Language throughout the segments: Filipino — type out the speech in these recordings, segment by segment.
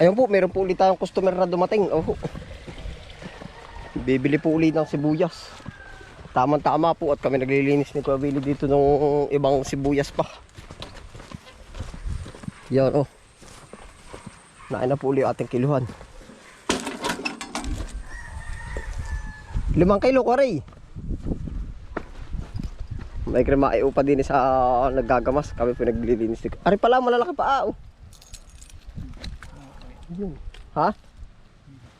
Ayun po, meron po ulit tayong customer na dumating. Oh. Bibili po ulit ng sibuyas. Tamang-tama po at kami naglilinis ni Kuya Willie dito ng ibang sibuyas pa. Yan oh. Nain na po ulit ating kiluhan. Limang kilo ko. May krema ay upa din sa naggagamas. Kami po naglilinis. ni- Ari pala, malalaki pa ah. Oh. Yun. Ha?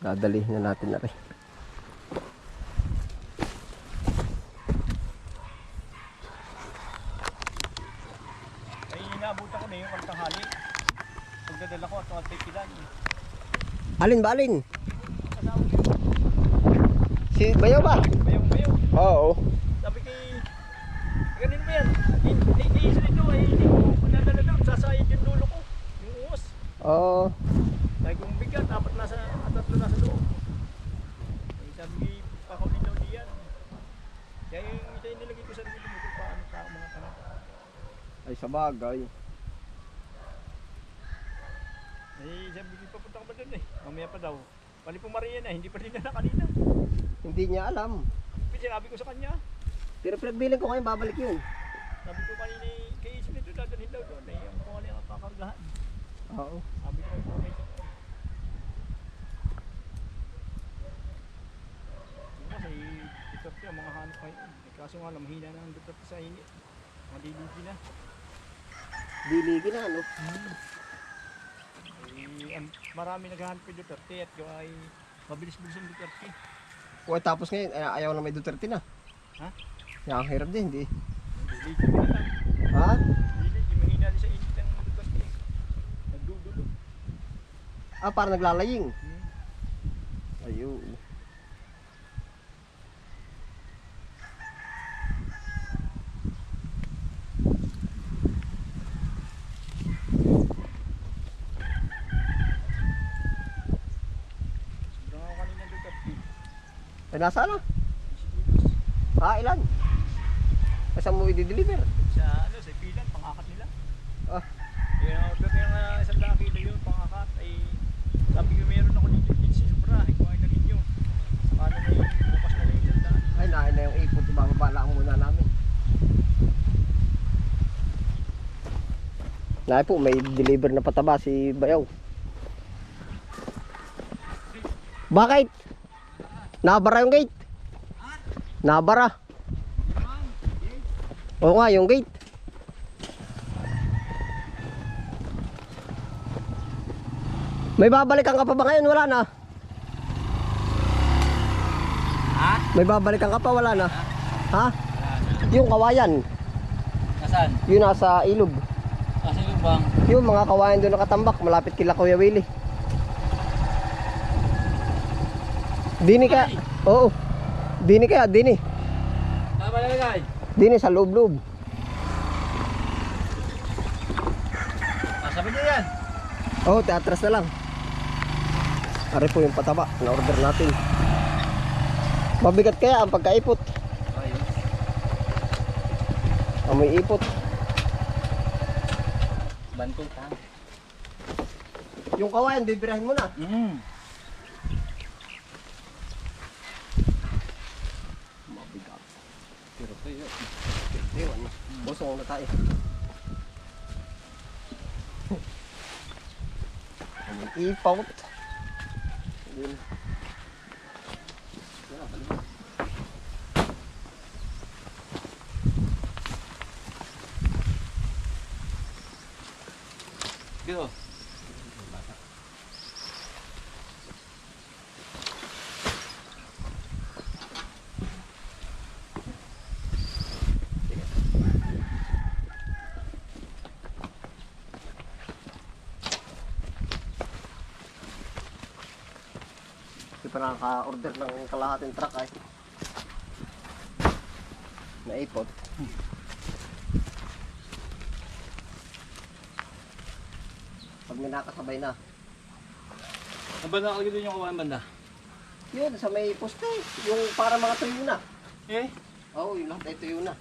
Dadalihin na natin na rin. Ay, inaabutan ko na yung kantanghali. Pagdadala ko at mga tikilan. Alin ba alin? Si Bayaw ba? Bayong bayong. Oo. Sabi kay... Ganun ba yan? Iisa nito ay hindi ko madadala doon. Sasayad yung dulo ko. Yung uos. Oo. Dahil kung bigat, apat nasa, at tatlo nasa loob. Ay, sabi kay pakawin daw diyan. Kaya yung ito yung nilagay ko sa dulo mo kung paano sa mga tanak. Ay sa bagay. Eh, sabi ko papunta ka ba doon eh. Mamaya pa daw. Pali po Maria na, hindi pa rin na kanina. Hindi niya alam. Sinabi ko sa kanya. Pero pinagbilang ko ngayon babalik yun. Sabi ko kanina kay isip nito dadalhin daw doon. Eh, ang kung ano yung kakargahan. Oo. Sabi ko, ito may ito. Kasi Ang mga hanap ngayon. Eh, kaso nga lang, mahina na ang Duterte sa init. Madiligi na. Diligi na ano. Eh, ang marami naghahanap kay Duterte at yung ay mabilis-bilis ang Duterte. O tapos ngayon, ay, ayaw na may Duterte na. Ha? Yan, ang hirap din, hindi. Diligi na lang. Ha? Diligi, mahina din sa init ang Duterte. Nagdudulo. Ah, parang naglalaying. Hmm. Ayun. Sobrang ako kanina Duterte. Ay, nasa na? Isibilis. Ha, ilan? Saan mo i-deliver? Sa ano, sa pilan, pangakat nila. Ah, Yung order niya nga isang daang kilo yun, pangakat ay sabi ko meron ako dito din si Sobra, ay kuhain na ninyo. Paano na yung bukas na yung isang daan. ay, nahin na yung ipot. Bababala muna namin. Nahin po, may deliver na pataba si Bayaw. Bakit? Nabara yung gate? Nabara. Oo nga, yung gate. May babalikan ka pa ba ngayon? Wala na. Ha? May babalikan ka pa? Wala na. Ha? Yung kawayan. Nasaan? Yun nasa ilog. Kasi yung bang? Yung mga kawayan doon nakatambak. Malapit kila Kuya Willie. Dini ka. Oo. Dini kaya, dini. Tama na lagay. Dini sa loob-loob. Nasabi niya yan. Oo, teatras na lang. Ari po yung pataba na order natin. Mabigat kaya ang pagkaipot. Amoy ipot. Bantol tang. Yung kawayan, bibirahin mo na. Mm. Kayo. Ewan na. Bosong na tayo. Ipot. Yun. Yan, pa nakaka-order ng kalahating truck ay. Naipot. Pag may nakasabay na. Ang banda nakalagay doon yung kawalan banda? Yun, sa may poste. Yung para mga tuyo na. Eh? Oo, yung lahat ay tuyo na.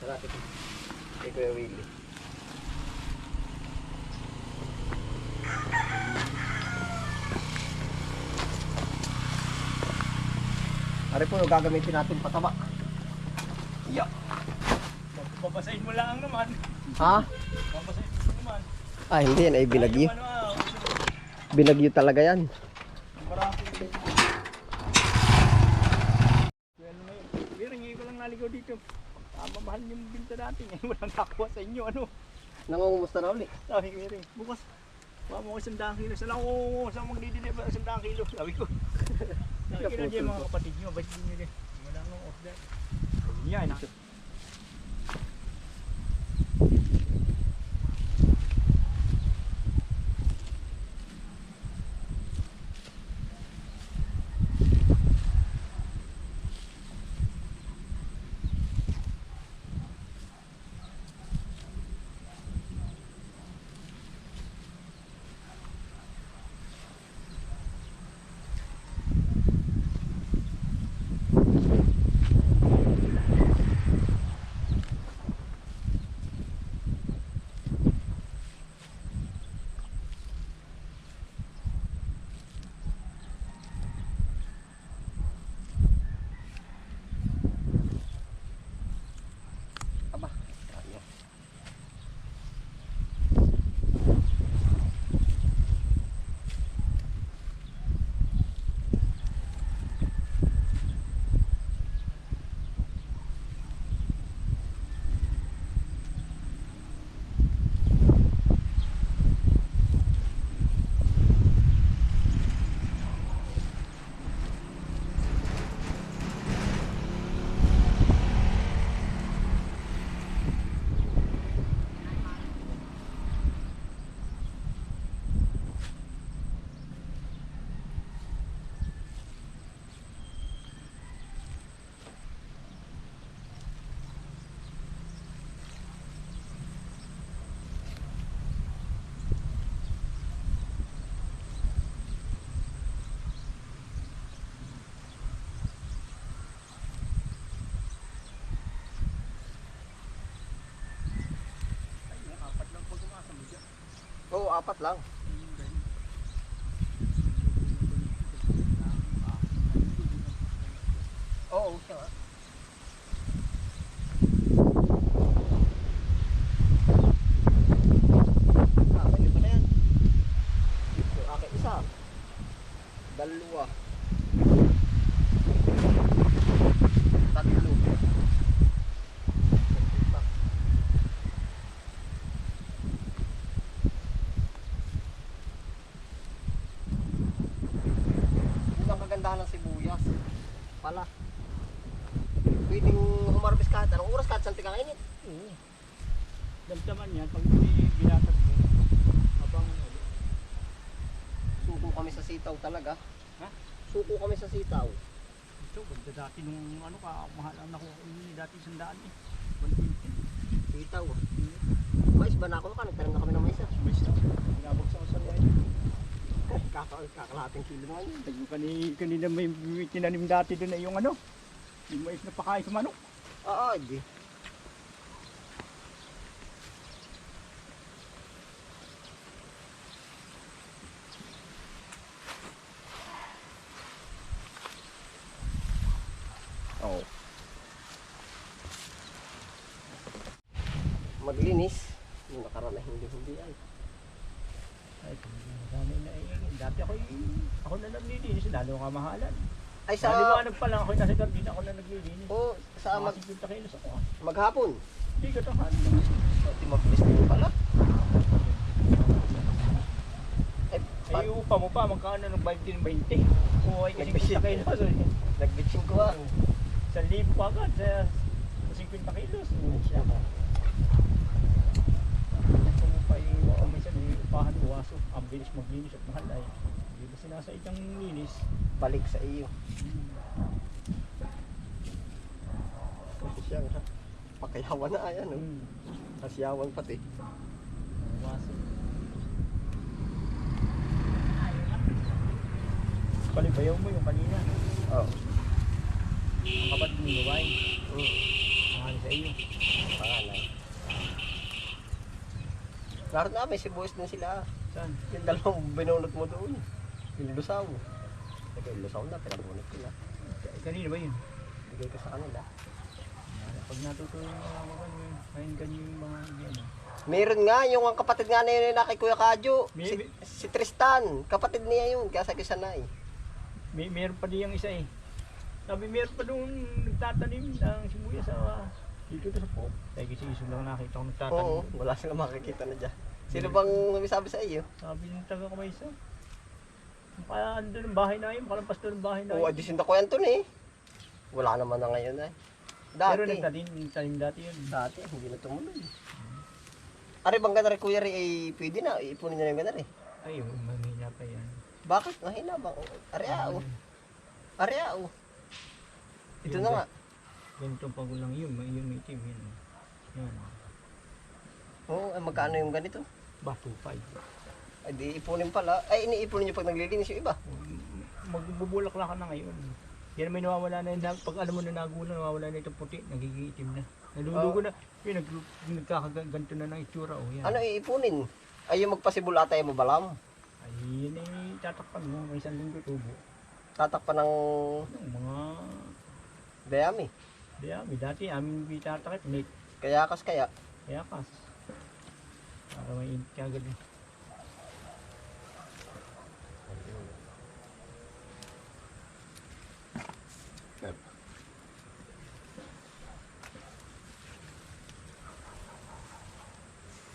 Tara, ito. Kay Kuya Willie. Ari po gagamitin natin pataba. Yeah. Babasahin mo lang naman. Ha? Babasahin mo naman. Ah, hindi yan ay binagyo. Ah, Binagyo talaga yan. Pero ngayon ko lang naligaw dito. Tama mahal yung binta natin. Ngayon walang nakuha sa inyo. Ano? Nangungumusta na uli. Sabi ko rin, bukas. Mo ko isang daang kilo. Saan ako, saan isang daang kilo? Sabi ko. Sabi ko na dyan mga kapatid nyo. Ba't hindi dyan? Wala nang order. Yan. ah. Aba. Ayan. Ay, yung apat lang pag umasa mo dyan. Oo, apat lang. Oo, siya. nga. Ah, may lima na yan. Yung akin isa. Dalawa. Tatlo. Isa. Yun ang kagandahan ng sibuyas. Pala. Pwedeng humarbis kahit anong oras kahit saan tingakainit. Oo. Damdaman yan pag hindi binatag mo. Habang ano. Suko kami sa sitaw talaga. Ha? Suko kami sa sitaw. Ito, ganda dati nung ano ka, mahal ang nakuha yun, dati sandaan eh. 120. Sitaw. Mais ba na ako? Nagtanim na kami ng mais. ah. May isa. Binabagsak ko sa ngayon. Kaka kakalating kilo nga yun. Kani, kanina may, may tinanim dati doon na yung ano. Yung mais na pakain sa manok. Oo, hindi. Oo. Maglinis. Yung nakaraan na hindi hindi ay. Ay, dami na eh. Dati ako ako na naglilinis, lalo ang kamahalan. Ay Sa sa liwanag pa lang ako nasa gardina ako na naglilinis. oh, sa mag, Mga 50 kilos ako. ah. maghapon. Hindi ka tahan. Pati mabilis din pala. Ay, pa, Ay, upa mo pa, magkano ng 20 ng 20? Oo, ay kasi Nagbisit. 50 kilos. eh. nagbitsing ko ah. Sa libo pa agad, sa sa 50 kilos. Siya ba? Ito mo mga minsan, yung upahan o waso. Ang bilis maglinis at mahal ay. Hindi ba sinasait ang linis? Balik sa iyo. Kasi siya nga. Pakayawan na ayan oh. Hmm. Kasyawan pati. Waso. Palibayaw mo yung kanina. Oo. Ang kapatid mo gawain. Mm. Mahal sa iyo. Pangalan. Laro na, may sibuyas din sila. Saan? Yung dalawang binunot mo doon. Yung lusaw. Yung lusaw na, pinabunot ko na. Eh, kanina ba yun? Bigay ko sa kanila. Pag mga mga ano yun, ayun ganyan yung mga yan. ah. Meron nga, yung ang kapatid nga na yun na kay Kuya Kadyo. May- Si, may- si Tristan, kapatid niya yun, kaya sa Kisanay. May meron pa din yung isa eh. Sabi meron pa doon nagtatanim ng sibuyas sa dito sa po. Kaya kasi iso lang nakita ko nagtatanim. Oo, wala silang makikita na dyan. Sino bang sabi sa iyo? Sabi ng taga kamaysa. Kaya andun ang bahay na yun, kalampas doon ang bahay na Oo, yun. adisin ko yan to eh. Wala naman na ngayon eh. Pero Dati. nagtanim, nagtanim dati yun. Dati, hindi na tumuloy. Ari bang ganari kuya rin ay pwede na, ipunin niya na yung ganari. Ay, oh, mahina pa yan. Bakit? Mahina bang? Ari ao. Ari ao. Ito na nga. Ganitong pagulang yun, may yun may itim yun. Yan. Oo, ay magkano yung ganito? Ba, 2.5. Ay di ipunin pala. Ay iniipunin niyo pag naglilinis yung iba. Magbubulak lang ka na ngayon. Yan may nawawala na yun. Pag alam mo na nagulang, nawawala na itong puti, nagiging itim na. Nalulugo na. Yun, nag, nagkakaganto na ng itsura. Oh, yan. Ano iipunin? Ay yung magpasibol ata yung mabalam. Ay, yun ay tatakpan mo. May isang linggo tubo. Tatakpan ng Yung mga dayami. dayami. Dati amin bitatakit. May Kaya kas kaya. kaya kas. Para may init ka agad. eh.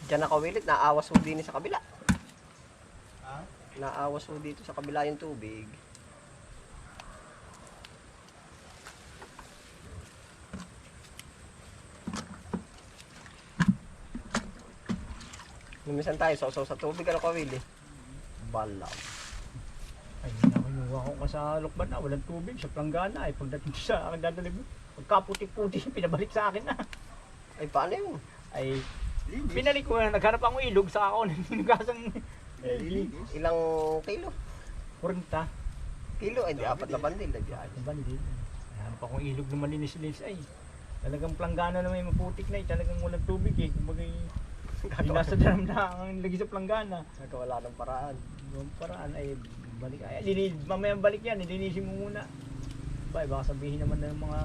Diyan nakawilit, naawas ho din sa kabila. Ha? Naawas ho dito sa kabila yung tubig. Lumisan tayo, sausaw sa tubig, ano kawili? Balaw. Ay, nakinuha ko ka sa lukban na. Walang tubig. Sa planggana. Ay, pagdating sa akin dadalhin mo. Pagkaputi-puti, pinabalik sa akin na. Ay, paano yun? Ay, pinalik ko na. Naghanap akong ilog sa ako. Ninugasan. Eh, Ilang kilo? 40. Kilo, ay di apat na bandil. Ay, di Ay, bandil. Hanap akong ilog na malinis-linis ay. Talagang planggana na may maputik na eh. Talagang walang tubig eh. Kumbaga yung nasa daram na ang lagi sa planggana. Nagkawala ng paraan. Yung paraan ay balik. Ay, linis, mamaya balik yan. Ilinisin mo muna. Ba, baka sabihin naman ng mga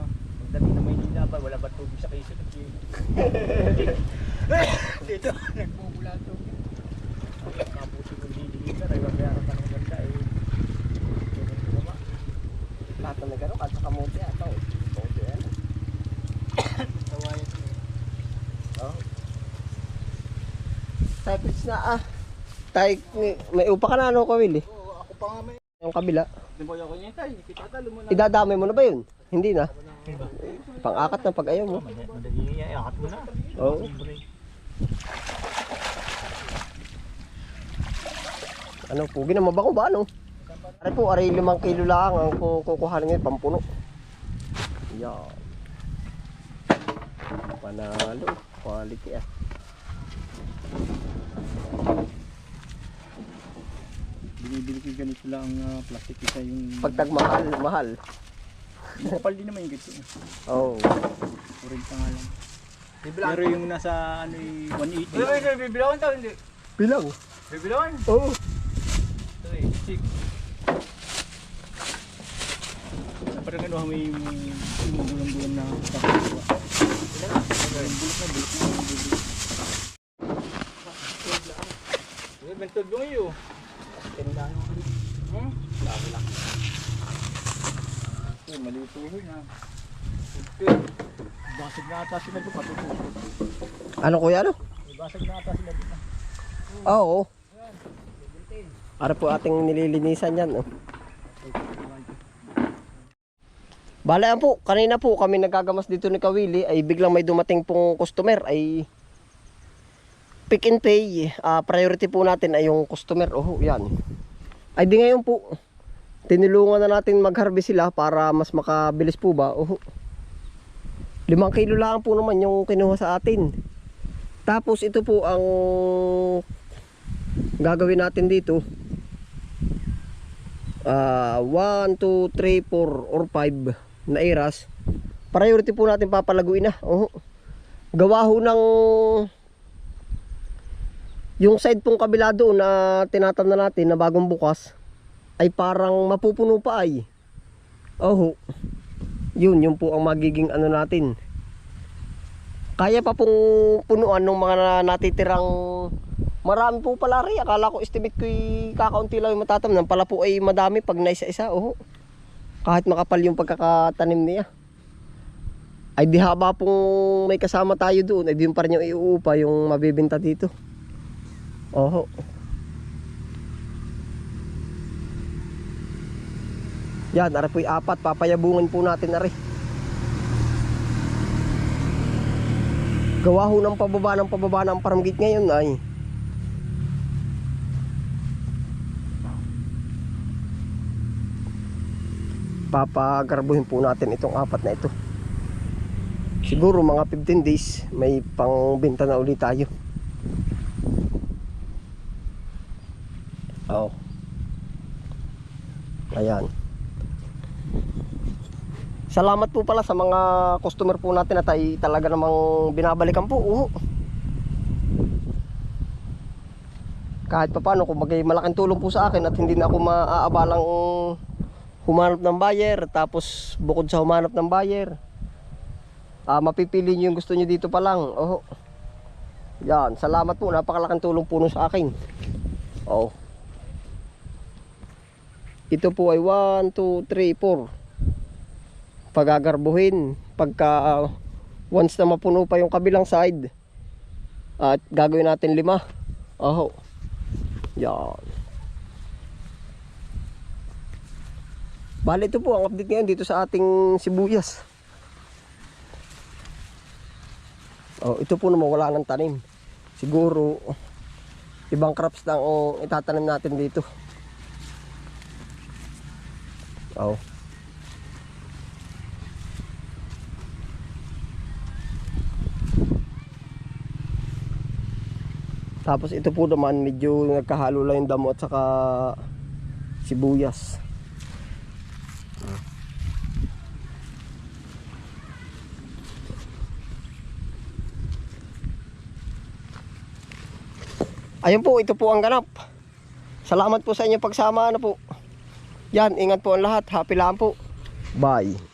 pagdating na Maynila ba, wala ba tubig sa Quezon? Dito, nagmumula tubig. Kapusin mo diligan, ay babayaran ka ng ganda eh. Ganun ko ba? Lahat na nagano, at sa kamote ata. oh. Kamote yan. Tawayan mo. Oh. Types na ah. Tay, may upa ka na ano kawili? Oo, ako pa nga may. Yung kabila. Di ba ako niya tayo? Kita mo na. Idadamay mo na ba yun? Hindi na. Pang-akat na pag ayaw mo. Madali niya, iakat mo na. Oo. Ano, pugi na mabango ba ano? Ari po, ari limang kilo lang ang ku- kukuhanin ngayon, pampuno. Yan. Panalo. Quality ah. Binibili ko ganito lang uh, plastic isa yung Pagtag mahal, mahal. kapal din naman yung ganito. Oh. Orin pa nga lang. Pero yung nasa ano yung 180. Wait, wait, wait, bibilawan tao hindi. Bilang. Bibilawan? Oo. Ito eh, six. Parang ano may yung bulang-bulang na kapagawa. Bulok na, bulok na, bulok na. Mo iyo. Tindahan mo. Hmm? Laki lang. Uy, maliit po yun ha. Basag na ata sila doon, patutusok. Ano kuya ano? Basag na ata sila doon. Oo. Ara po ating nililinisan yan. Oh. Bala yan po, kanina po kami nagagamas dito ni Kawili ay biglang may dumating pong customer ay pick and pay. Ah, priority po natin ay yung customer. Oh, yan. Ay di ngayon po, tinulungan na natin mag-harvest sila para mas makabilis po ba. Oh. Limang kilo lang po naman yung kinuha sa atin. Tapos ito po ang gagawin natin dito. Ah, 1, 2, 3, 4 or 5 na eras. Priority po natin papalaguin na. Oh. Gawa ho ng yung side pong kabila doon na tinatamna natin na bagong bukas ay parang mapupuno pa ay. Oh. Yun, yun po ang magiging ano natin. Kaya pa pong punuan ng mga natitirang marami po pala rin. Akala ko estimate ko kakaunti lang yung matatam. Nang pala po ay madami pag naisa-isa. Oh. Kahit makapal yung pagkakatanim niya. Ay di haba pong may kasama tayo doon. Ay di pa rin yung iuupa yung mabibinta dito. Oho. Yan, ari po yung apat. Papayabungan po natin ari. Gawa ho ng pababa ng pababa ng paramgit ngayon ay. Papagarbuhin po natin itong apat na ito. Siguro mga 15 days may pangbenta na ulit tayo. Oh. Ayan. Salamat po pala sa mga customer po natin at ay talaga namang binabalikan po. Oo. Kahit pa paano, kung magay malaking tulong po sa akin at hindi na ako maaabalang humanap ng buyer. Tapos bukod sa humanap ng buyer, ah, mapipili nyo yung gusto nyo dito pa lang. Oo. Yan, salamat po. Napakalaking tulong po sa akin. Oh. Ito po ay 1, 2, 3, 4 pagagarbuhin pagka uh, once na mapuno pa yung kabilang side. At gagawin natin lima. Oho yan. Bali ito po ang update ngayon dito sa ating sibuyas. Oh ito po naman wala ng tanim. Siguro ibang crops lang ang itatanim natin dito oh Tapos ito po naman medyo nagkahalo lang yung damo at saka sibuyas. Ayun po, ito po ang ganap. Salamat po sa inyong pagsama na po. Yan, ingat po ang lahat. Happy lang po. Bye.